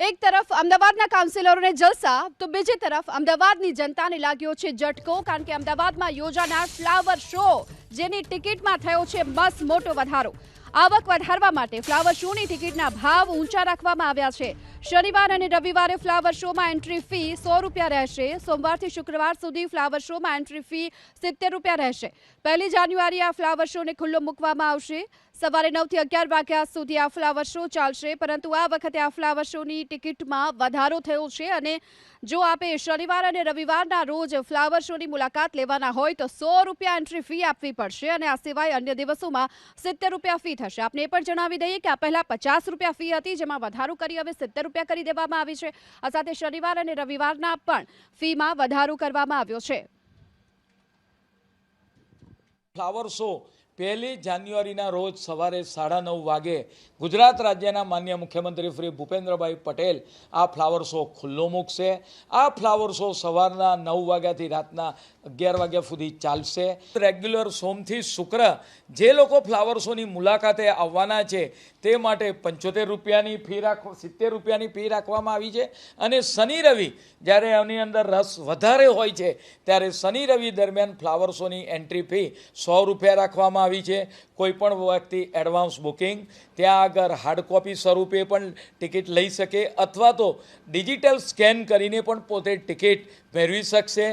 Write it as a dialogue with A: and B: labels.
A: એક તરફ અમદાવાદના કાઉન્સિલરોને જલસા, તો બીજી તરફ અમદાવાદની જનતાને લાગ્યો છે ઝટકો, કારણ કે અમદાવાદમાં યોજાનાર ફ્લાવર શો જેની ટિકિટમાં થયો છે બસ મોટો વધારો. આવક વધારવા માટે ફ્લાવર શોની ટિકિટના ભાવ ઊંચા રાખવામાં આવ્યા છે. શનિવાર અને રવિવારે ફ્લાવર શોમાં એન્ટ્રી ફી સો રૂપિયા રહેશે. સોમવારથી શુક્રવાર સુધી ફ્લાવર શોમાં એન્ટ્રી ફી સિત્તેર રૂપિયા રહેશે. પહેલી જાન્યુઆરી આ ફ્લાવર શોને ખુલ્લો મૂકવામાં આવશે. સવારે નવથી અગિયાર વાગ્યા સુધી આ ફ્લાવર શો ચાલશે, પરંતુ આ વખતે આ ફ્લાવર શોની ટિકિટમાં વધારો થયો છે અને જો આપે શનિવાર અને રવિવારના રોજ ફ્લાવર શોની મુલાકાત લેવાના હોય તો સો રૂપિયા એન્ટ્રી ફી આપવી પડશે. અને આ સિવાય અન્ય દિવસોમાં સિત્તેર રૂપિયા ફી થશે. આપને એ પણ જણાવી દઈએ કે આ પહેલા પચાસ રૂપિયા ફી હતી, જેમાં વધારો કરી હવે સિત્તેર રૂપિયા કરી દેવામાં આવી છે. આ સાથે શનિવાર અને રવિવારના પણ ફીમાં વધારો કરવામાં આવ્યો છે.
B: ફ્લાવર શો પહેલી જાન્યુઆરીના રોજ સવારે સાડા નવ વાગે ગુજરાત રાજ્યના માન્ય મુખ્યમંત્રી શ્રી ભૂપેન્દ્રભાઈ પટેલ આ ફ્લાવર શો ખુલ્લો મૂકશે. આ ફ્લાવર શો સવારના નવ વાગ્યાથી રાતના અગિયાર વાગ્યા સુધી ચાલશે. રેગ્યુલર સોમથી શુક્ર જે લોકો ફ્લાવર શોની મુલાકાતે આવવાના છે તે માટે પંચોતેર રૂપિયાની ફી રાખ સિત્તેર રૂપિયાની ફી રાખવામાં આવી છે અને શનિ રવિ જ્યારે એની અંદર રસ વધારે હોય છે ત્યારે શનિ રવિ દરમિયાન ફ્લાવર શોની એન્ટ્રી ફી સો રૂપિયા રાખવામાં આવી છે. કોઈપણ વ્યક્તિ એડવાન્સ બુકિંગ ત્યાં આગળ હાર્ડ કોપી સ્વરૂપે પણ ટિકિટ લઈ શકે અથવા તો ડિજિટલ સ્કેન કરીને પણ પોતે ટિકિટ મેળવી શકશે.